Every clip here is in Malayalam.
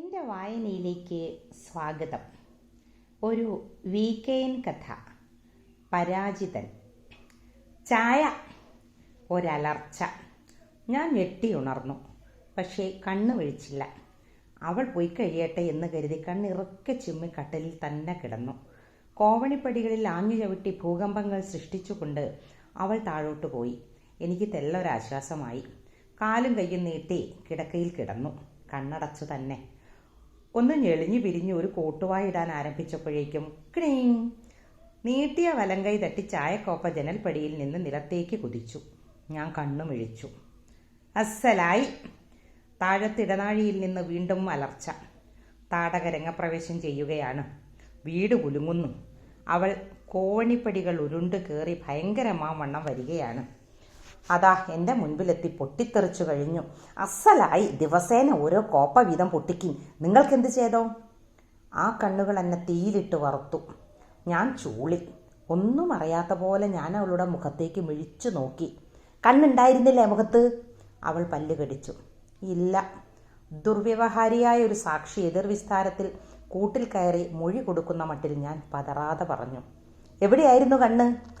എന്റെ വായനയിലേക്ക് സ്വാഗതം. ഒരു വീക്കെയിൻ കഥ പരാജിതൻ. ചായ ഒരലർച്ച. ഞാൻ ഞെട്ടി ഉണർന്നു പക്ഷേ കണ്ണ് വിഴിച്ചില്ല അവൾ പോയി കഴിയട്ടെ എന്ന് കരുതി കണ്ണിറക്കെ ചിമ്മി കട്ടലിൽ തന്നെ കിടന്നു. കോവണിപ്പടികളിൽ ആഞ്ഞു ചവിട്ടി ഭൂകമ്പങ്ങൾ സൃഷ്ടിച്ചുകൊണ്ട് അവൾ താഴോട്ട് പോയി. എനിക്ക് തെല്ലൊരാശ്വാസമായി. കാലും കയ്യും നീട്ടി കിടക്കയിൽ കിടന്നു. കണ്ണടച്ചു തന്നെ. ഒന്ന് ഞെളിഞ്ഞു പിരിഞ്ഞ് ഒരു കോട്ടുവായിടാൻ ആരംഭിച്ചപ്പോഴേക്കും ക്രീം നീട്ടിയ വലങ്കൈ തട്ടി ചായക്കോപ്പ ജനൽപ്പടിയിൽ നിന്ന് നിലത്തേക്ക് കുതിച്ചു. ഞാൻ കണ്ണു മിഴിച്ചു അസ്സലായി താഴത്തിടനാഴിയിൽ നിന്ന് വീണ്ടും അലർച്ച. താടകരംഗ പ്രവേശം ചെയ്യുകയാണ്. വീട് കുലുങ്ങുന്നു. അവൾ കോണിപ്പടികൾ ഉരുണ്ട് കയറി ഭയങ്കരമാവണ്ണം വരികയാണ്. അതാ എന്റെ മുൻപിലെത്തി പൊട്ടിത്തെറിച്ചു കഴിഞ്ഞു. അസലായി ദിവസേന ഓരോ കോപ്പ വീതം പൊട്ടിക്കും നിങ്ങൾക്കെന്ത് ചെയ്തോ? ആ കണ്ണുകൾ എന്നെ തീയിലിട്ട് വറുത്തു. ഞാൻ ചൂളി. ഒന്നും അറിയാത്ത പോലെ ഞാൻ അവളുടെ മുഖത്തേക്ക് മിഴിച്ചു നോക്കി. കണ്ണുണ്ടായിരുന്നില്ലേ മുഖത്ത്? അവൾ പല്ല് കടിച്ചു. ഇല്ല. ദുർവ്യവഹാരിയായ ഒരു സാക്ഷി എതിർവിസ്താരത്തിൽ കൂട്ടിൽ കയറി മൊഴി കൊടുക്കുന്ന മട്ടിൽ ഞാൻ പതറാതെ പറഞ്ഞു. എവിടെയായിരുന്നു കണ്ണ്?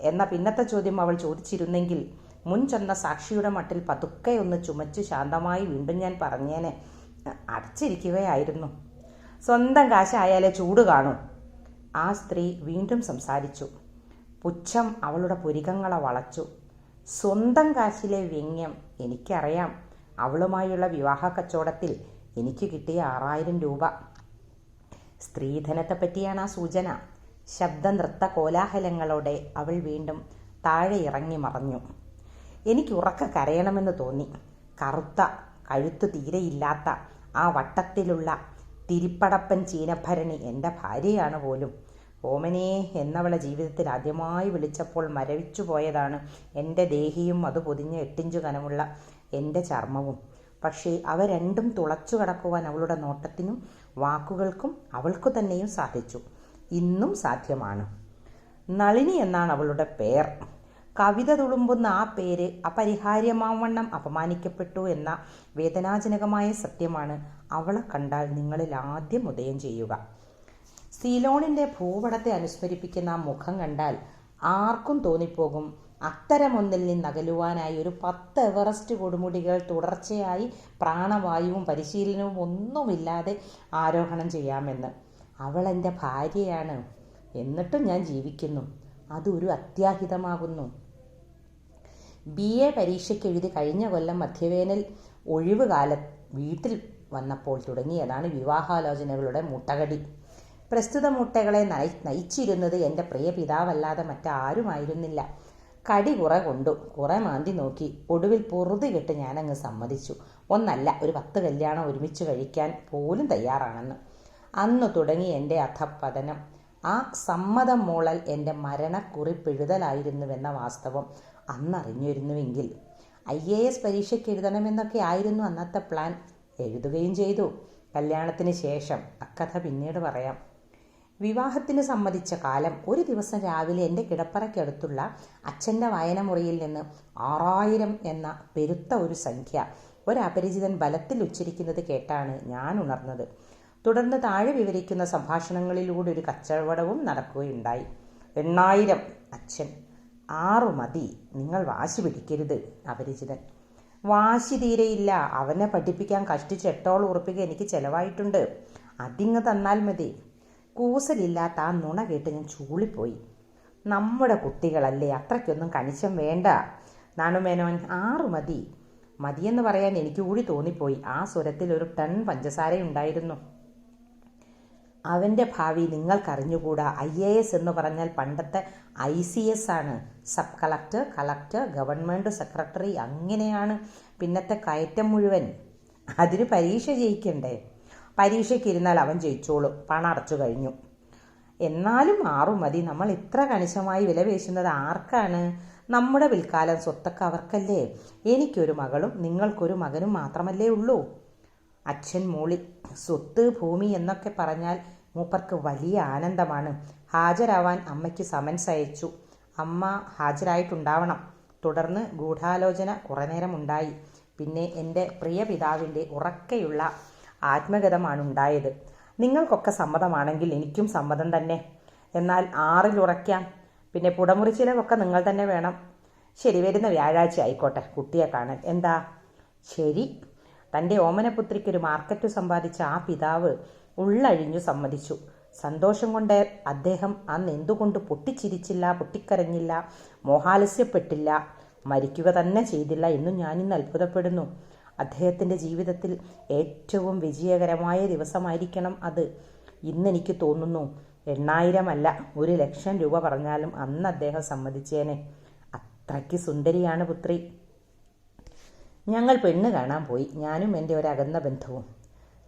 എന്ന പിന്നത്തെ ചോദ്യം അവൾ ചോദിച്ചിരുന്നെങ്കിൽ മുൻ ചെന്ന സാക്ഷിയുടെ മട്ടിൽ പതുക്കെ ഒന്ന് ചുമച്ച് ശാന്തമായി വീണ്ടും ഞാൻ പറഞ്ഞേനെ. അടച്ചിരിക്കുകയായിരുന്നു. സ്വന്തം കാശായാലേ ചൂട് കാണൂ. ആ സ്ത്രീ വീണ്ടും സംസാരിച്ചു. പുച്ഛം അവളുടെ പുരികങ്ങളെ വളച്ചു. സ്വന്തം കാശിലെ വ്യംഗ്യം എനിക്കറിയാം. അവളുമായുള്ള വിവാഹ കച്ചവടത്തിൽ എനിക്ക് കിട്ടിയ ആറായിരം രൂപ. സ്ത്രീധനത്തെ പറ്റിയാണ് ആ സൂചന. ശബ്ദ നൃത്ത കോലാഹലങ്ങളോടെ അവൾ വീണ്ടും താഴെ ഇറങ്ങി മറഞ്ഞു. എനിക്ക് ഉറക്ക കരയണമെന്ന് തോന്നി. കറുത്ത കഴുത്തു തീരെയില്ലാത്ത ആ വട്ടത്തിലുള്ള തിരിപ്പടപ്പൻ ചീനഭരണി എന്റെ ഭാര്യയാണ് പോലും. ഓമനേ എന്നവളെ ജീവിതത്തിൽ ആദ്യമായി വിളിച്ചപ്പോൾ മരവിച്ചു പോയതാണ് എന്റെ ദേഹിയും അത് പൊതിഞ്ഞ എട്ടിഞ്ചു കനമുള്ള എന്റെ ചർമ്മവും. പക്ഷേ അവ രണ്ടും തുളച്ചു കടക്കുവാൻ അവളുടെ നോട്ടത്തിനും വാക്കുകൾക്കും അവൾക്കു തന്നെയും സാധിച്ചു. ഇന്നും സാധ്യമാണ്. നളിനി എന്നാണ് അവളുടെ പേർ. കവിത തുളുമ്പുന്ന ആ പേര് അപരിഹാര്യമാവണ്ണം അപമാനിക്കപ്പെട്ടു എന്ന വേദനാജനകമായ സത്യമാണ് അവളെ കണ്ടാൽ നിങ്ങളിൽ ആദ്യം ഉദയം ചെയ്യുക. സീലോണിന്റെ ഭൂപടത്തെ അനുസ്മരിപ്പിക്കുന്ന ആ മുഖം കണ്ടാൽ ആർക്കും തോന്നിപ്പോകും. അത്തരമൊന്നിൽ നിന്നകലുവാനായി ഒരു പത്ത് എവറസ്റ്റ് കൊടുമുടികൾ തുടർച്ചയായി പ്രാണവായുവും പരിശീലനവും ഒന്നുമില്ലാതെ ആരോഹണം ചെയ്യാമെന്ന്. അവൾ എന്റെ ഭാര്യയാണ്. എന്നിട്ടും ഞാൻ ജീവിക്കുന്നു. അതൊരു അത്യാഹിതമാകുന്നു. ബി എ പരീക്ഷയ്ക്ക് എഴുതി കഴിഞ്ഞ കൊല്ലം മധ്യവേനൽ ഒഴിവ് കാല വീട്ടിൽ വന്നപ്പോൾ തുടങ്ങിയതാണ് വിവാഹാലോചനകളുടെ മുട്ടകടി. പ്രസ്തുത മുട്ടകളെ നയി നയിച്ചിരുന്നത് എന്റെ പ്രിയ പിതാവല്ലാതെ മറ്റാരുമായിരുന്നില്ല. കടി കുറെ കൊണ്ടു. കുറെ മാന്തി നോക്കി. ഒടുവിൽ പൊറുതി കെട്ട് ഞാനങ്ങ് സമ്മതിച്ചു. ഒന്നല്ല ഒരു പത്ത് കല്യാണം ഒരുമിച്ച് കഴിക്കാൻ പോലും തയ്യാറാണെന്ന്. അന്ന് തുടങ്ങി എന്റെ അധപ്പതനം ആ സമ്മതം മൂളൽ എന്റെ മരണക്കുറിപ്പെഴുതലായിരുന്നുവെന്ന വാസ്തവം അന്നറിഞ്ഞിരുന്നുവെങ്കിൽ. ഐ എ എസ് പരീക്ഷയ്ക്ക് എഴുതണമെന്നൊക്കെ ആയിരുന്നു അന്നത്തെ പ്ലാൻ. എഴുതുകയും ചെയ്തു. കല്യാണത്തിന് ശേഷം അക്കഥ പിന്നീട് പറയാം. വിവാഹത്തിന് സമ്മതിച്ച കാലം ഒരു ദിവസം രാവിലെ എന്റെ കിടപ്പറയ്ക്കടുത്തുള്ള അച്ഛന്റെ വായനമുറിയിൽ നിന്ന് ആറായിരം എന്ന പെരുത്ത ഒരു സംഖ്യ ഒരപരിചിതൻ ബലത്തിൽ ഉച്ചരിക്കുന്നത് കേട്ടാണ് ഞാൻ ഉണർന്നത്. തുടർന്ന് താഴെ വിവരിക്കുന്ന സംഭാഷണങ്ങളിലൂടെ ഒരു കച്ചവടവും നടക്കുകയുണ്ടായി. എണ്ണായിരം അച്ഛൻ. ആറു മതി. നിങ്ങൾ വാശി പിടിക്കരുത് അപരിചിതൻ. വാശി തീരെയില്ല. അവനെ പഠിപ്പിക്കാൻ കഷ്ടിച്ച് എട്ടോളം ഉറപ്പിക്കുക എനിക്ക് ചിലവായിട്ടുണ്ട്. അതിങ്ങ് തന്നാൽ മതി. കൂസലില്ലാത്ത ആ നുണ കേട്ട് ഞാൻ ചൂളിപ്പോയി. നമ്മുടെ കുട്ടികളല്ലേ അത്രയ്ക്കൊന്നും കണിശം വേണ്ട. നാണുമേനോൻ ആറു മതി. മതിയെന്ന് പറയാൻ എനിക്ക് കൂടി തോന്നിപ്പോയി. ആ സ്വരത്തിൽ ഒരു ടൺ പഞ്ചസാരയുണ്ടായിരുന്നു. അവന്റെ ഭാവി നിങ്ങൾക്കറിഞ്ഞുകൂടാ. ഐ എ എസ് എന്ന് പറഞ്ഞാൽ പണ്ടത്തെ ഐ സി എസ് ആണ്. Sub collector collector government secretary അങ്ങനെയാണ്. പിന്നത്തെ കയറ്റം മുഴുവൻ അതിന് പരീക്ഷ ജയിക്കണ്ടേ? പരീക്ഷയ്ക്ക് ഇരുന്നാൽ അവൻ ജയിച്ചോളും. പണം അടച്ചു കഴിഞ്ഞു. എന്നാലും മാറും മതി. നമ്മൾ ഇത്ര കണിശമായി വില പേശുന്നത് ആർക്കാണ്? നമ്മുടെ പിൽക്കാലം സ്വത്തൊക്കെ അവർക്കല്ലേ? എനിക്കൊരു മകളും നിങ്ങൾക്കൊരു മകനും മാത്രമല്ലേ ഉള്ളൂ. അച്ഛൻ മോളി സ്വത്ത് ഭൂമി എന്നൊക്കെ പറഞ്ഞാൽ മൂപ്പർക്ക് വലിയ ആനന്ദമാണ്. ഹാജരാവാൻ അമ്മയ്ക്ക് സമൻസ് അയച്ചു. അമ്മ ഹാജരായിട്ടുണ്ടാവണം. തുടർന്ന് ഗൂഢാലോചന കുറേ നേരമുണ്ടായി. പിന്നെ എന്റെ പ്രിയ പിതാവിന്റെ ഉറക്കെയുള്ള ആത്മഗതമാണ് ഉണ്ടായത് നിങ്ങൾക്കൊക്കെ സമ്മതമാണെങ്കിൽ എനിക്കും സമ്മതം തന്നെ. എന്നാൽ ആറിൽ ഉറയ്ക്കാം. പിന്നെ പുടമുറി ചിലവൊക്കെ നിങ്ങൾ തന്നെ വേണം. ശരി വരുന്ന വ്യാഴാഴ്ച ആയിക്കോട്ടെ കുട്ടിയെ കാണാൻ. എന്താ? ശരി. തന്റെ ഓമനപുത്രിക്കൊരു മാർക്കറ്റ് സമ്പാദിച്ച ആ പിതാവ് ഉള്ളഴിഞ്ഞു സമ്മതിച്ചു. സന്തോഷം കൊണ്ട് അദ്ദേഹം അന്ന് എന്തുകൊണ്ട് പൊട്ടിച്ചിരിച്ചില്ല പൊട്ടിക്കരഞ്ഞില്ല മോഹാലസ്യപ്പെട്ടില്ല മരിക്കുക തന്നെ ചെയ്തില്ല എന്നും ഞാനിന്ന് അത്ഭുതപ്പെടുന്നു. അദ്ദേഹത്തിന്റെ ജീവിതത്തിൽ ഏറ്റവും വിജയകരമായ ദിവസമായിരിക്കണം അത് ഇന്നെനിക്ക് തോന്നുന്നു. എണ്ണായിരമല്ല ഒരു ലക്ഷം രൂപ പറഞ്ഞാലും അന്ന് അദ്ദേഹം സമ്മതിച്ചേനെ. അത്രയ്ക്ക് സുന്ദരിയാണ് പുത്രി. ഞങ്ങൾ പെണ്ണ് കാണാൻ പോയി. ഞാനും എന്റെ ഒരു അകന്ന ബന്ധുവും.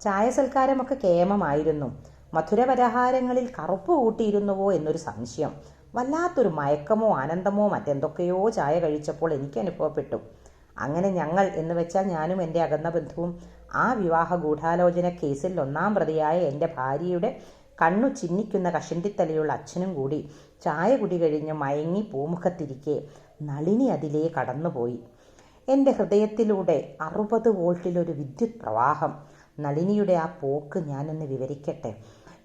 ചായ സൽക്കാരമൊക്കെ കേമമായിരുന്നു. മധുരപലഹാരങ്ങളിൽ കറുപ്പ് കൂട്ടിയിരുന്നുവോ എന്നൊരു സംശയം. വല്ലാത്തൊരു മയക്കമോ ആനന്ദമോ മറ്റെന്തൊക്കെയോ ചായ കഴിച്ചപ്പോൾ എനിക്ക് അനുഭവപ്പെട്ടു. അങ്ങനെ ഞങ്ങൾ എന്ന് വെച്ചാൽ ഞാനും എന്റെ അകന്ന ബന്ധുവും ആ വിവാഹ ഗൂഢാലോചന കേസിൽ ഒന്നാം പ്രതിയായ എന്റെ ഭാര്യയുടെ കണ്ണു ചിന്നിക്കുന്ന കഷണ്ടിത്തലയുള്ള അച്ഛനും കൂടി ചായ കുടി കഴിഞ്ഞ് മയങ്ങി പൂമുഖത്തിരിക്കെ നളിനി അതിലേ കടന്നുപോയി. എന്റെ ഹൃദയത്തിലൂടെ അറുപത് വോൾട്ടിലൊരു വിദ്യുത് പ്രവാഹം. നളിനിയുടെ ആ പോക്ക് ഞാനൊന്ന് വിവരിക്കട്ടെ.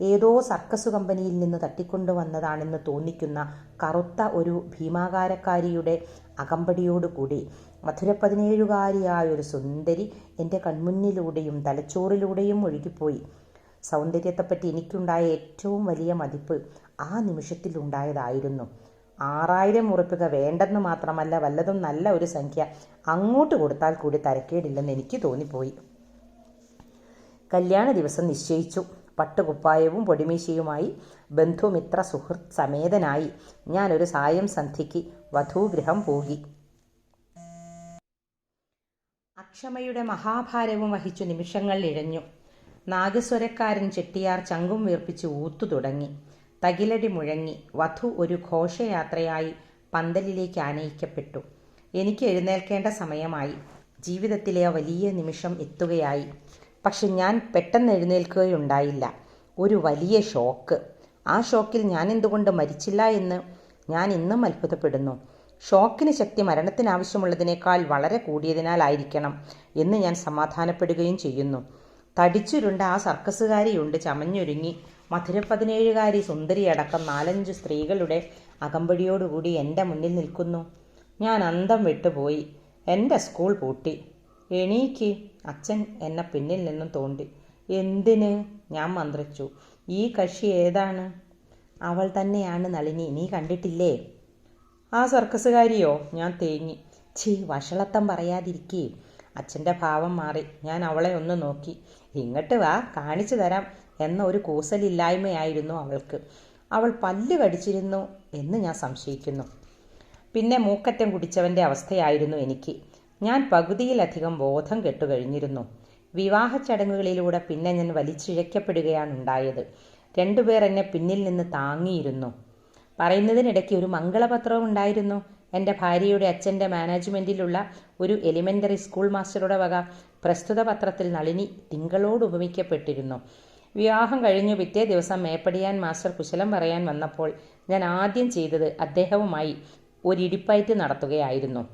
ഏതോ സർക്കസ് കമ്പനിയിൽ നിന്ന് തട്ടിക്കൊണ്ടു വന്നതാണെന്ന് തോന്നിക്കുന്ന കറുത്ത ഒരു ഭീമാകാരക്കാരിയുടെ അകമ്പടിയോടുകൂടി മധുര പതിനേഴുകാരിയായ ഒരു സുന്ദരി എന്റെ കൺമുന്നിലൂടെയും തലച്ചോറിലൂടെയും ഒഴുകിപ്പോയി. സൗന്ദര്യത്തെപ്പറ്റി എനിക്കുണ്ടായ ഏറ്റവും വലിയ മതിപ്പ് ആ നിമിഷത്തിലുണ്ടായതായിരുന്നു. ആറായിരം ഉറുപ്പിക വേണ്ടെന്ന് മാത്രമല്ല വല്ലതും നല്ല ഒരു സംഖ്യ അങ്ങോട്ട് കൊടുത്താൽ കൂടി തരക്കേടില്ലെന്ന് എനിക്ക് തോന്നിപ്പോയി. കല്യാണ ദിവസം നിശ്ചയിച്ചു. പട്ടുകുപ്പായവും പൊടിമീശയുമായി ബന്ധുമിത്ര സുഹൃത്ത് സമേതനായി ഞാനൊരു സായം സന്ധ്യയ്ക്ക് വധൂഗൃഹം പോകി. അക്ഷമയുടെ മഹാഭാരവും വഹിച്ചു നിമിഷങ്ങൾ ഇഴഞ്ഞു. നാഗസ്വരക്കാരൻ ചെട്ടിയാർ ചങ്കും വീർപ്പിച്ച് ഊത്തു തുടങ്ങി. തകിലടി മുഴങ്ങി വധു ഒരു ഘോഷയാത്രയായി പന്തലിലേക്ക് ആനയിക്കപ്പെട്ടു. എനിക്ക് എഴുന്നേൽക്കേണ്ട സമയമായി. ജീവിതത്തിലെ വലിയ നിമിഷം എത്തുകയായി. പക്ഷെ ഞാൻ പെട്ടെന്ന് എഴുന്നേൽക്കുകയുണ്ടായില്ല. ഒരു വലിയ ഷോക്ക്. ആ ഷോക്കിൽ ഞാൻ എന്തുകൊണ്ട് മരിച്ചില്ല എന്ന് ഞാൻ ഇന്നും അത്ഭുതപ്പെടുന്നു. ഷോക്കിന് ശക്തി മരണത്തിനാവശ്യമുള്ളതിനേക്കാൾ വളരെ കൂടിയതിനാലായിരിക്കണം എന്ന് ഞാൻ സമാധാനപ്പെടുകയും ചെയ്യുന്നു. തടിച്ചുരുണ്ട ആ സർക്കസുകാരിയുണ്ട് ചമഞ്ഞൊരുങ്ങി മധുര പതിനേഴുകാരി സുന്ദരിയടക്കം നാലഞ്ച് സ്ത്രീകളുടെ അകമ്പടിയോടുകൂടി എന്റെ മുന്നിൽ നിൽക്കുന്നു. ഞാൻ അന്തം വിട്ടുപോയി. എന്റെ സ്കൂൾ പൂട്ടി. എണീക്ക്. അച്ഛൻ എന്നെ പിന്നിൽ നിന്നും തോണ്ടി. എന്തിന്? ഞാൻ മന്ത്രിച്ചു. ഈ കക്ഷി ഏതാണ്? അവൾ തന്നെയാണ് നളിനി. നീ കണ്ടിട്ടില്ലേ? ആ സർക്കസുകാരിയോ? ഞാൻ തേങ്ങി ഛീ വഷളത്തം പറയാതിരിക്കേ. അച്ഛന്റെ ഭാവം മാറി. ഞാൻ അവളെ ഒന്ന് നോക്കി. ഇങ്ങോട്ട് വാ കാണിച്ചു തരാം. എന്ന ഒരു കൂസലില്ലായ്മയായിരുന്നു അവൾക്ക്. അവൾ പല്ല് കടിച്ചിരുന്നു എന്ന് ഞാൻ സംശയിക്കുന്നു. പിന്നെ മൂക്കറ്റം കുടിച്ചവന്റെ അവസ്ഥയായിരുന്നു എനിക്ക്. ഞാൻ പകുതിയിലധികം ബോധം കെട്ടുകഴിഞ്ഞിരുന്നു. വിവാഹ ചടങ്ങുകളിലൂടെ പിന്നെ ഞാൻ വലിച്ചിഴക്കപ്പെടുകയാണ് ഉണ്ടായത്. രണ്ടുപേർ എന്നെ പിന്നിൽ നിന്ന് താങ്ങിയിരുന്നു. പറയുന്നതിനിടയ്ക്ക് ഒരു മംഗളപത്രവും ഉണ്ടായിരുന്നു. എന്റെ ഭാര്യയുടെ അച്ഛന്റെ മാനേജ്മെന്റിലുള്ള ഒരു എലിമെന്ററി സ്കൂൾ മാസ്റ്ററുടെ വക പ്രസ്തുത പത്രത്തിൽ നളിനി തിങ്കളോട് ഉപമിക്കപ്പെട്ടിരുന്നു. വിവാഹം കഴിഞ്ഞു പിറ്റേ ദിവസം മേപ്പടിയാൻ മാസ്റ്റർ കുശലം പറയാൻ വന്നപ്പോൾ ഞാൻ ആദ്യം ചെയ്തത് അദ്ദേഹവുമായി ഒരിടിപ്പയറ്റ് നടത്തുകയായിരുന്നു.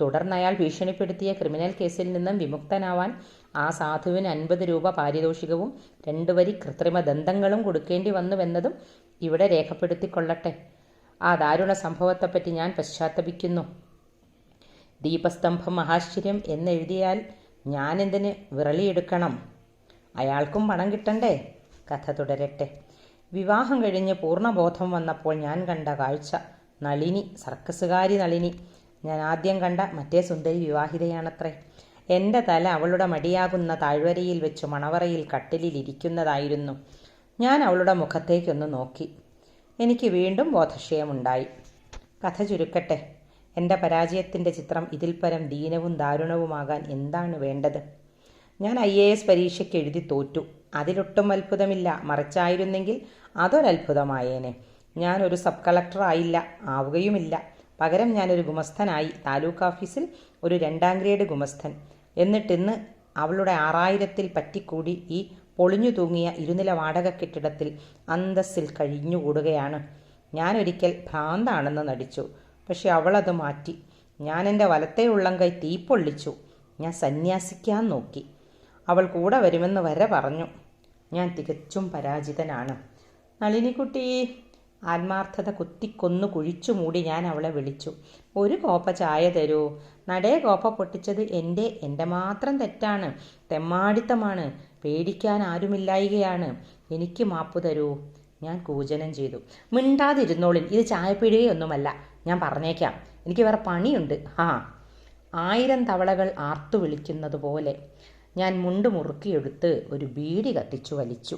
തുടർന്ന് അയാൾ ഭീഷണിപ്പെടുത്തിയ ക്രിമിനൽ കേസിൽ നിന്നും വിമുക്തനാവാൻ ആ സാധുവിന് അൻപത് രൂപ പാരിതോഷികവും രണ്ടു വരി കൃത്രിമ ദന്തങ്ങളും കൊടുക്കേണ്ടി വന്നുവെന്നതും ഇവിടെ രേഖപ്പെടുത്തിക്കൊള്ളട്ടെ. ആ ദാരുണ സംഭവത്തെപ്പറ്റി ഞാൻ പശ്ചാത്തപിക്കുന്നു. ദീപസ്തംഭം മഹാശ്ചര്യം എന്നെഴുതിയാൽ ഞാനെന്തിന് വിറളിയെടുക്കണം? അയാൾക്കും പണം കിട്ടണ്ടേ? കഥ തുടരട്ടെ. വിവാഹം കഴിഞ്ഞ് പൂർണബോധം വന്നപ്പോൾ ഞാൻ കണ്ട കാഴ്ച നളിനി സർക്കസുകാരി നളിനി. ഞാൻ ആദ്യം കണ്ട മറ്റേ സുന്ദരി വിവാഹിതയാണത്രേ. എന്റെ തല അവളുടെ മടിയാകുന്ന താഴ്വരയിൽ വെച്ച് മണവറയിൽ കട്ടിലിൽ ഇരിക്കുന്നതായിരുന്നു. ഞാൻ അവളുടെ മുഖത്തേക്കൊന്ന് നോക്കി. എനിക്ക് വീണ്ടും ബോധക്ഷയമുണ്ടായി. കഥ ചുരുക്കട്ടെ. എന്റെ പരാജയത്തിന്റെ ചിത്രം ഇതിൽ പരം ദീനവും ദാരുണവുമാകാൻ എന്താണ് വേണ്ടത്? ഞാൻ ഐ എ എസ് പരീക്ഷയ്ക്ക് എഴുതി തോറ്റു. അതിലൊട്ടും അത്ഭുതമില്ല. മറിച്ചായിരുന്നെങ്കിൽ അതൊരത്ഭുതമായേനെ. ഒരു സബ് കളക്ടർ ആയില്ല ആവുകയുമില്ല. പകരം ഞാനൊരു ഗുമസ്തനായി. താലൂക്ക് ഓഫീസിൽ ഒരു രണ്ടാം ഗ്രേഡ് ഗുമസ്തൻ. എന്നിട്ടിന്ന് അവളുടെ ആറായിരത്തിൽ പറ്റിക്കൂടി ഈ പൊളിഞ്ഞു തൂങ്ങിയ ഇരുനില വാടക കെട്ടിടത്തിൽ അന്തസ്സിൽ കഴിഞ്ഞുകൂടുകയാണ്. ഞാനൊരിക്കൽ ഭ്രാന്താണെന്ന് നടിച്ചു. പക്ഷെ അവളത് മാറ്റി. ഞാൻ എന്റെ വലത്തെ ഉള്ളം കൈ തീപ്പൊള്ളിച്ചു ഞാൻ സന്യാസിക്കാൻ നോക്കി. അവൾ കൂടെ വരുമെന്ന് വരെ പറഞ്ഞു. ഞാൻ തികച്ചും പരാജിതനാണ്. നളിനിക്കുട്ടി ആത്മാർത്ഥത കുത്തിക്കൊന്നു കുഴിച്ചു മൂടി ഞാൻ അവളെ വിളിച്ചു. ഒരു കോപ്പ ചായ തരൂ. നടേ കോപ്പ പൊട്ടിച്ചത് എന്റെ എന്റെ മാത്രം തെറ്റാണ്. തെമ്മാടിത്തമാണ്. പേടിക്കാൻ ആരുമില്ലായികയാണ്. എനിക്ക് മാപ്പ് തരൂ. ഞാൻ കൂജനം ചെയ്തു. മിണ്ടാതിരുന്നോളിൻ. ഇത് ചായപ്പിടുകയൊന്നുമല്ല ഞാൻ പറഞ്ഞേക്കാം. എനിക്ക് വേറെ പണിയുണ്ട്. ആ ആയിരം തവളകൾ ആർത്തു വിളിക്കുന്നത് പോലെ ഞാൻ മുണ്ട് മുറുക്കിയെടുത്ത് ഒരു ബീഡി കത്തിച്ചു വലിച്ചു.